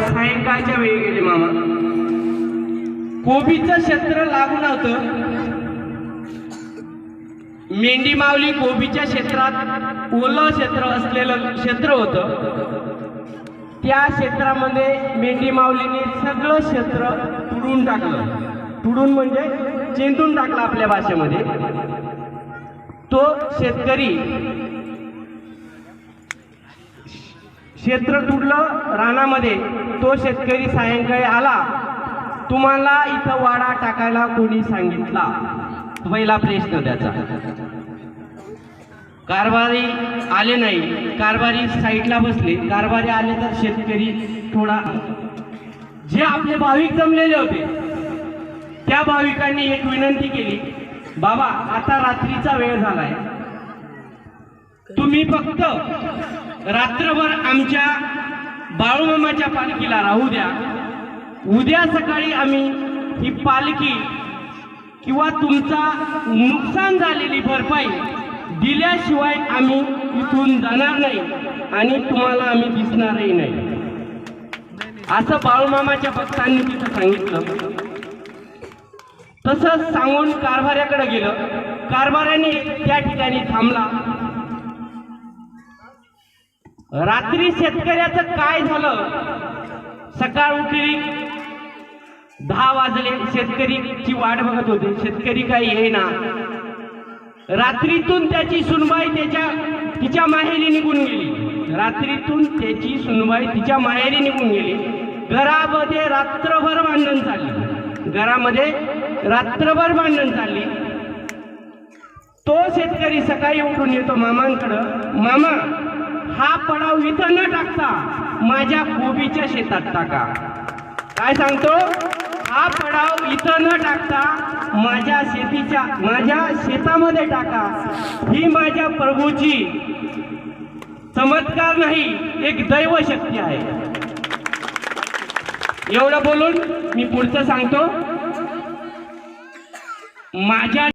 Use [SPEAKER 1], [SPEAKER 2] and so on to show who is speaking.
[SPEAKER 1] सायंकाळच्या वेळी गेले मामा. कोबीचं क्षेत्र लागून होतं. मेंढी मावली कोबीच्या क्षेत्रात ओलं क्षेत्र असलेलं क्षेत्र होतं. त्या क्षेत्रामध्ये मेंढी माऊलीने सगळं क्षेत्र तुडून टाकलं. तुडून म्हणजे चेंदून टाकलं आपल्या भाषेमध्ये. तो शेतकरी क्षेत्र तुडलं रानामध्ये. तो शेतकरी सायंकाळी आला. तुम्हाला इथं वाडा टाकायला कोणी सांगितला? पहिला प्रश्न त्याचा कारभारी आले नाही. कारभारी साईडला बसले. कारभारी आले तर शेतकरी थोडा जे आपले भाविक जमलेले होते त्या भाविकांनी एक विनंती केली. बाबा आता रात्रीचा वेळ झालाय. तुम्ही फक्त रात्रभर आमच्या बाळूमामाच्या पालखीला राहू द्या. उद्या सकाळी आम्ही ही पालखी किंवा तुमचा नुकसान झालेली भरपाई दिल्याशिवाय आम्ही इथून जाणार नाही आणि तुम्हाला आम्ही दिसणारही नाही. असं बाळूमामाच्या भक्तांनी तिथं सांगितलं. तसंच सांगून कारभाऱ्याकडे गेलं. कारभाऱ्याने त्या ठिकाणी थांबला. रात्री शेतकऱ्याचं काय झालं? सकाळ उठली दहा वाजले शेतकरीची वाट बघत होते. शेतकरी काही येईना. रात्रीतून त्याची सुनबाई त्याच्या तिच्या माहेरी निघून गेली. रात्रीतून त्याची सुनबाई तिच्या माहेरी निघून गेली. घरामध्ये रात्रभर भांडण चालली. घरामध्ये रात्रभर भांडण चालली. तो शेतकरी सकाळी उठून येतो मामांकडं. मामा हा पडाव इथं न टाकता माझ्या कोबीच्या शेतात टाका. काय सांगतो? हा पडाव इथं न टाकता माझ्या शेतीच्या माझ्या शेतामध्ये टाका. ही माझ्या प्रभूची चमत्कार नाही एक दैव शक्ती आहे. एवढं बोलून मी पुढचं सांगतो. माझ्या